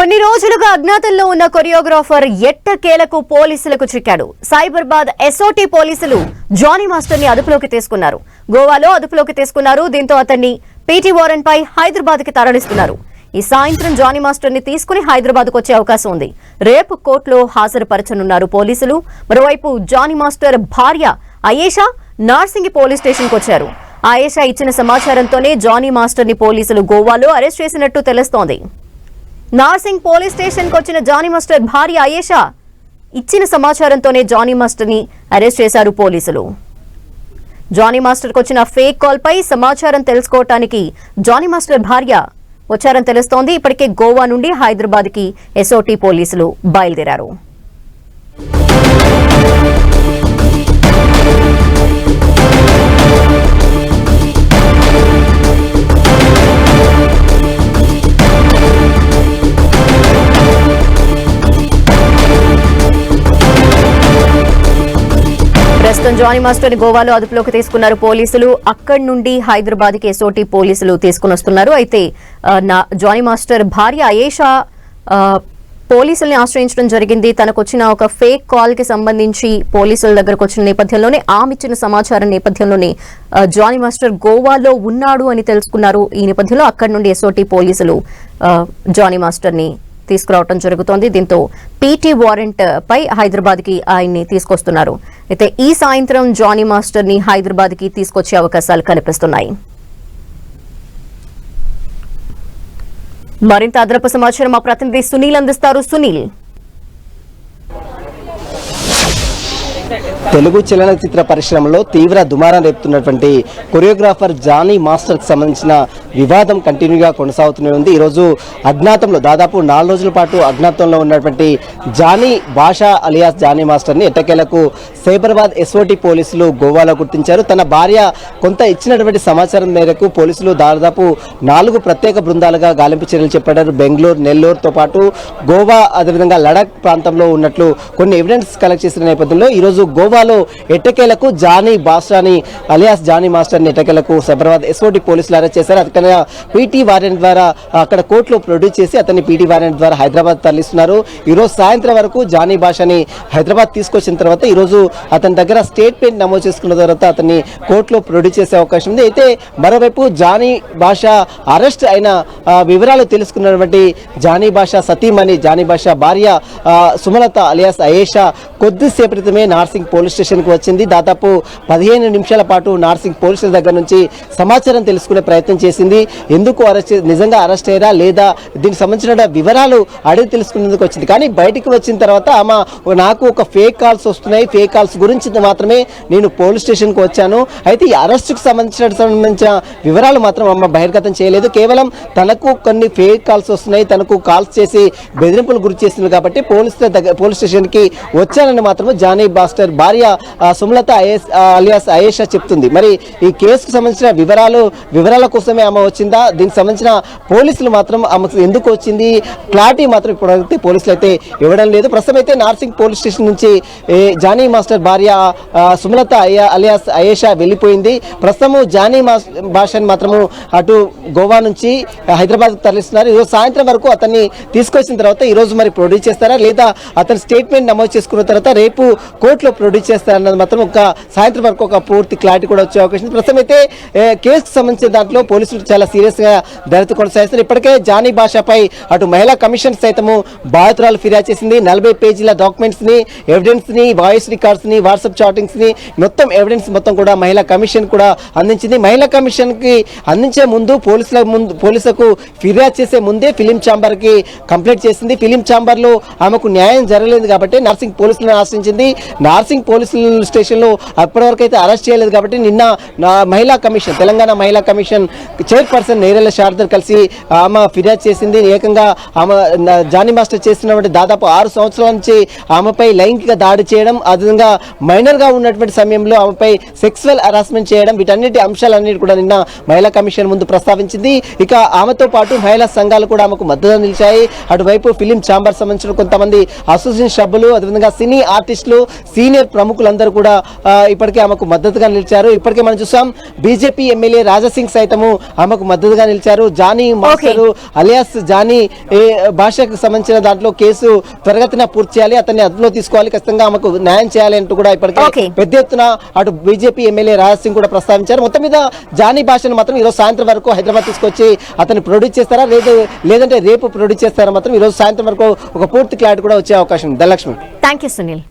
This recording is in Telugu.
కొన్ని రోజులుగా అజ్ఞాతంలో ఉన్న కొరియోగ్రాఫర్ ఎట్టకేలకు పోలీసులకు చిక్కాడు. సైబర్బాద్ ఎస్ఓటీ పోలీసులు జానీ మాస్టర్ని అదుపులోకి తీసుకున్నారు. గోవాలో అదుపులోకి తీసుకున్నారు. దీంతో అతన్ని పీటీ వారెంట్ పై హైదరాబాద్కి తరలిస్తున్నారు. ఈ సాయంత్రం జానీ మాస్టర్ని తీసుకుని హైదరాబాద్ వచ్చే అవకాశం ఉంది. రేపు కోర్టులో హాజరుపరచనున్నారు పోలీసులు. మరోవైపు జానీ మాస్టర్ భార్య అయేషా నార్సింగి పోలీస్ స్టేషన్కు వచ్చారు. ఆయేషా ఇచ్చిన సమాచారంతోనే జానీ మాస్టర్ని పోలీసులు గోవాలో అరెస్ట్ చేసినట్టు తెలుస్తోంది. నార్సింగ్ పోలీస్ స్టేషన్కి వచ్చిన జానీ మాస్టర్ భార్య అయేషా ఇచ్చిన సమాచారంతోనే జానీ మాస్టర్ని అరెస్ట్ చేశారు పోలీసులు. జానీ మాస్టర్కి వచ్చిన ఫేక్ కాల్పై సమాచారం తెలుసుకోవటానికి జానీ మాస్టర్ భార్య వచ్చారని తెలుస్తోంది. ఇప్పటికే గోవా నుండి హైదరాబాద్కి ఎస్ఓటీ పోలీసులు బయలుదేరారు. ప్రస్తుతం జానీ మాస్టర్ గోవాలో అదుపులోకి తీసుకున్నారు పోలీసులు. అక్కడి నుండి హైదరాబాద్కి ఎస్ఓటీ పోలీసులు తీసుకుని వస్తున్నారు. అయితే జానీ మాస్టర్ భార్య అయేషా పోలీసుల్ని ఆశ్రయించడం జరిగింది. తనకు వచ్చిన ఒక ఫేక్ కాల్కి సంబంధించి పోలీసుల దగ్గరకు వచ్చిన నేపథ్యంలోనే ఆమె ఇచ్చిన సమాచారం నేపథ్యంలోనే జానీ మాస్టర్ గోవాలో ఉన్నాడు అని తెలుసుకున్నారు. ఈ నేపథ్యంలో అక్కడి నుండి ఎస్ఓటీ పోలీసులు జానీ మాస్టర్ని తీసుకురావడం జరుగుతోంది. దీంతో పీటీ వారెంట్ పై హైదరాబాద్కి ఆయన్ని తీసుకొస్తున్నారు. అయితే ఈ సాయంత్రం జానీ మాస్టర్ని హైదరాబాద్కి తీసుకొచ్చే అవకాశాలు కనిపిస్తున్నాయి. మరింత అదనపు సమాచారం మా ప్రతినిధి సునీల్ అందిస్తారు. సునీల్. తెలుగు చలనచిత్ర పరిశ్రమలో తీవ్ర దుమారం రేపుతున్నటువంటి కొరియోగ్రాఫర్ జానీ మాస్టర్కి సంబంధించిన వివాదం కంటిన్యూగా కొనసాగుతూనే ఉంది. ఈరోజు అజ్ఞాతంలో దాదాపు నాలుగు రోజుల పాటు అజ్ఞాతంలో ఉన్నటువంటి జానీ బాషా అలియాస్ జానీ మాస్టర్ని ఎట్టకేలకు సైబరాబాద్ ఎస్ఓటి పోలీసులు గోవాలో గుర్తించారు. తన భార్య కొంత ఇచ్చినటువంటి సమాచారం మేరకు పోలీసులు దాదాపు నాలుగు ప్రత్యేక బృందాలుగా గాలింపు చర్యలు చేపట్టారు. బెంగళూరు నెల్లూరుతో పాటు గోవా అదేవిధంగా లడాక్ ప్రాంతంలో ఉన్నట్లు కొన్ని ఎవిడెన్స్ కలెక్ట్ చేసిన నేపథ్యంలో ఈరోజు గోవాలో ఎట్టకేలకు జానీ బాషాని అలియాస్ జానీ మాస్టర్ని ఎట్టకేలకు సైబరాబాద్ ఎస్ఓటి పోలీసులు అరెస్ట్ చేశారు. అతని పీటీ వారెంట్ ద్వారా అక్కడ కోర్టులో ప్రొడ్యూస్ చేసి అతన్ని పీటీ వారెంట్ ద్వారా హైదరాబాద్ తరలిస్తున్నారు. ఈరోజు సాయంత్రం వరకు జానీ భాషని హైదరాబాద్ తీసుకొచ్చిన తర్వాత ఈరోజు అతని దగ్గర స్టేట్మెంట్ నమోదు చేసుకున్న తర్వాత అతన్ని కోర్టులో ప్రొడ్యూస్ చేసే అవకాశం ఉంది. అయితే మరోవైపు జానీ భాష అరెస్ట్ అయిన వివరాలు తెలుసుకున్నటువంటి జానీ భాష సతీమణి జానీ భాష భార్య సుమలత అలియాస్ అయేషా కొద్దిసేపు క్రితమే నార్సింగ్ పోలీస్ స్టేషన్కి వచ్చింది. దాదాపు పదిహేను నిమిషాల పాటు నార్సింగ్ పోలీసుల దగ్గర నుంచి సమాచారం తెలుసుకునే ప్రయత్నం చేసింది. ఎందుకు అరెస్ట్ నిజంగా అరెస్ట్ అయ్యారా లేదా దీనికి సంబంధించిన వివరాలు అడిగి తెలుసుకునేందుకు వచ్చింది. కానీ బయటికి వచ్చిన తర్వాత ఆమె నాకు ఒక ఫేక్ కాల్స్ వస్తున్నాయి. ఫేక్ కాల్స్ గురించి మాత్రమే నేను పోలీస్ స్టేషన్కి వచ్చాను. అయితే ఈ అరెస్టుకు సంబంధించిన సంబంధించిన వివరాలు మాత్రం అమ్మ బహిర్గతం చేయలేదు. కేవలం తనకు కొన్ని ఫేక్ కాల్స్ వస్తున్నాయి. తనకు కాల్స్ చేసి బెదిరింపులు గురి చేస్తుంది కాబట్టి పోలీస్ దగ్గర పోలీస్ స్టేషన్కి వచ్చానని మాత్రం జానీ బాస్టర్ భార్య సుమలత ఐఎస్ అలియాస్ అయేషా చెప్తుంది. మరి ఈ కేసుకు సంబంధించిన వివరాలు వివరాల కోసమే ఆమె వచ్చిందా? దీనికి సంబంధించిన పోలీసులు మాత్రం ఆమెకు ఎందుకు వచ్చింది? క్లారిటీ మాత్రం ఇప్పటివరకు పోలీసులు అయితే ఇవ్వడం లేదు. ప్రస్తుతం అయితే నార్సింగ్ పోలీస్ స్టేషన్ నుంచి జానీ మాస్టర్ భార్య సుమలత అయ్యా అలియాస్ అయేషా వెళ్ళిపోయింది. ప్రస్తుతము జానీ మాస్ భాషని మాత్రము అటు గోవా నుంచి హైదరాబాద్ తరలిస్తున్నారు. ఈరోజు సాయంత్రం వరకు అతన్ని తీసుకొచ్చిన తర్వాత ఈ రోజు మరి ప్రొడ్యూస్ చేస్తారా? లేదా అతని స్టేట్మెంట్ నమోదు చేసుకున్న తర్వాత రేపు కోర్టులో ప్రొడ్యూస్ చేస్తారన్నది మాత్రం ఒక సాయంత్రం వరకు ఒక పూర్తి క్లారిటీ కూడా వచ్చే అవకాశం ప్రస్తుతం అయితే కేసుకు సంబంధించిన దాంట్లో పోలీసులు చాలా సీరియస్గా దర్యాప్తు కొనసాగిస్తారు ఇప్పటికే జానీ భాషపై అటు మహిళా కమిషన్ సైతము బాధితురాలు ఫిర్యాదు చేసింది. నలభై పేజీల డాక్యుమెంట్స్ని ఎవిడెన్స్ని వాయిస్ రికార్డ్స్ని వాట్సాప్ చాటింగ్స్ని మొత్తం ఎవిడెన్స్ మొత్తం కూడా మహిళా కమిషన్ కూడా అందించింది. మహిళా కమిషన్కి అందించే ముందు పోలీసుల ముందు పోలీసులకు ఫిర్యాదు చేసే ముందే ఫిలిం ఛాంబర్కి కంప్లైంట్ చేసింది. ఫిలిం ఛాంబర్లో ఆమెకు న్యాయం జరగలేదు కాబట్టి నర్సింగ్ పోలీసులను ఆశ్రయించింది. నర్సింగ్ పోలీసుల స్టేషన్లో అప్పటివరకు అయితే అరెస్ట్ చేయలేదు కాబట్టి నిన్న మహిళా కమిషన్ తెలంగాణ మహిళా కమిషన్ చైర్పర్సన్ నేరెల శారదర్ కలిసి ఆమె ఫిర్యాదు చేసింది. ఏకంగా ఆమె జానీ మాస్టర్ చేస్తున్నటువంటి దాదాపు ఆరు సంవత్సరాల నుంచి ఆమెపై లైంగిక దాడి చేయడం అదేవిధంగా మైనర్గా ఉన్నటువంటి సమయంలో ఆమెపై సెక్సువల్ హరాస్మెంట్ చేయడం వీటన్నిటి అంశాలన్నిటి కూడా నిన్న మహిళా కమిషన్ ముందు ప్రస్తావించింది. ఇక ఆమెతో పాటు మహిళా సంఘాలు కూడా ఆమెకు మద్దతు నిలిచాయి. అటువైపు ఫిలిం ఛాంబర్ సంబంధించిన కొంతమంది అసోసియేషన్ సభ్యులు అదేవిధంగా సినీ ఆర్టిస్టులు సీనియర్ ప్రముఖులందరూ కూడా ఇప్పటికే ఆమెకు మద్దతుగా నిలిచారు. ఇప్పటికే మనం చూసాం బీజేపీ ఎమ్మెల్యే రాజాసింగ్ సైతము ఆమె తమకు మద్దతుగా నిలిచారు. జానీ మాస్టర్ అలియాస్ జానీ భాషకు సంబంధించిన దాంట్లో కేసు త్వరగతిన పూర్తి చేయాలి. అతన్ని అదుపులో తీసుకోవాలి. ఖచ్చితంగా ఆమెకు న్యాయం చేయాలి అంటూ కూడా ఇప్పటికే. పెద్ద ఎత్తున అటు బీజేపీ ఎమ్మెల్యే రాజ్ సింగ్ కూడా ప్రస్తావించారు. మొత్తం మీద జానీ భాషను మాత్రం ఈరోజు సాయంత్రం వరకు హైదరాబాద్ తీసుకొచ్చి అతన్ని ప్రొడ్యూస్ చేస్తారా? లేదు లేదంటే రేపు ప్రొడ్యూస్ చేస్తారా మాత్రం ఈరోజు సాయంత్రం వరకు ఒక పూర్తి క్లారిటీ కూడా వచ్చే అవకాశం ఉంది. ధనలక్ష్మి. Thank you Sunil